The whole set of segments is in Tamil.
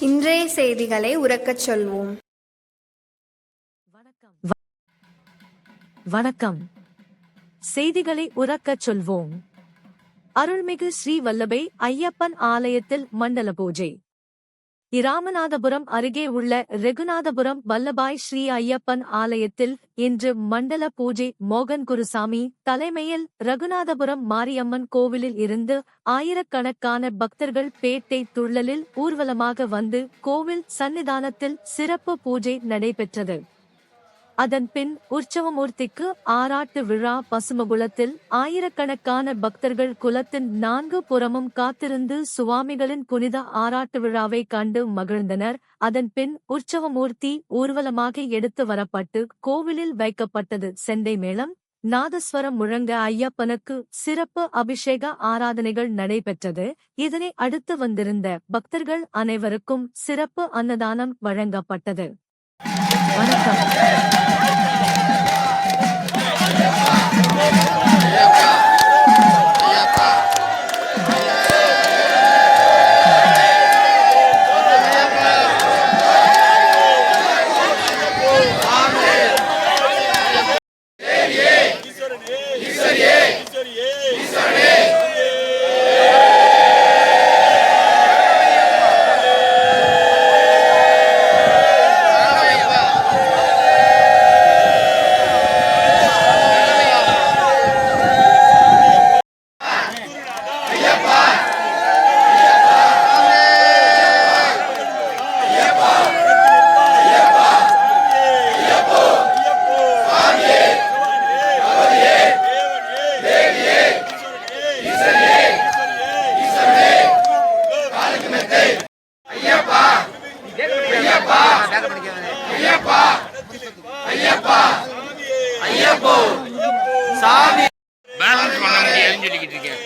இன்றைய செய்திகளை உறக்கச் சொல்வோம். வணக்கம். செய்திகளை உறக்கச் சொல்வோம். அருள்மிகு ஸ்ரீ வல்லபை ஐயப்பன் ஆலயத்தில் மண்டல பூஜை. இராமநாதபுரம் அருகே உள்ள ரெகுநாதபுரம் வல்லபாய் ஸ்ரீ ஐயப்பன் ஆலயத்தில் இன்று மண்டல பூஜை மோகன் குருசாமி தலைமையில் ரகுநாதபுரம் மாரியம்மன் கோவிலில் இருந்து ஆயிரக்கணக்கான பக்தர்கள் பேட்டை துள்ளலில் ஊர்வலமாக வந்து கோவில் சன்னிதானத்தில் சிறப்பு பூஜை நடைபெற்றது. அதன் பின் உற்சவமூர்த்திக்கு ஆராட்டு விழா பசுமகுலத்தில் ஆயிரக்கணக்கான பக்தர்கள் குலத்தின் நான்கு புறமும் காத்திருந்து சுவாமிகளின் புனித ஆராட்டு விழாவை கண்டு மகிழ்ந்தனர். அதன் பின் உற்சவமூர்த்தி ஊர்வலமாக எடுத்து வரப்பட்டு கோவிலில் வைக்கப்பட்டது. செண்டை மேளம் நாதஸ்வரம் முழங்க ஐயப்பனுக்கு சிறப்பு அபிஷேக ஆராதனைகள் நடைபெற்றது. இதனை அடுத்து வந்திருந்த பக்தர்கள் அனைவருக்கும் சிறப்பு அன்னதானம் வழங்கப்பட்டது. வணக்கம். பேலன்ஸ் பண்ண முடியாதுன்னு சொல்லிக்கிட்டு இருக்கேன்.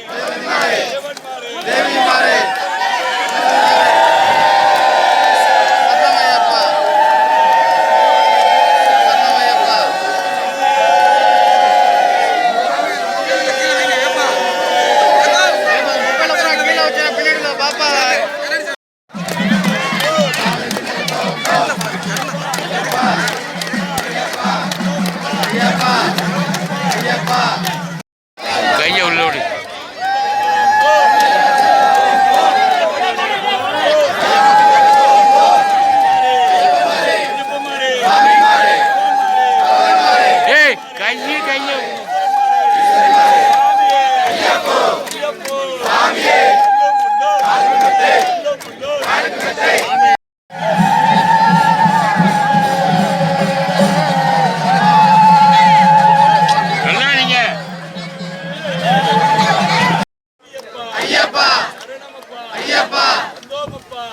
யாரு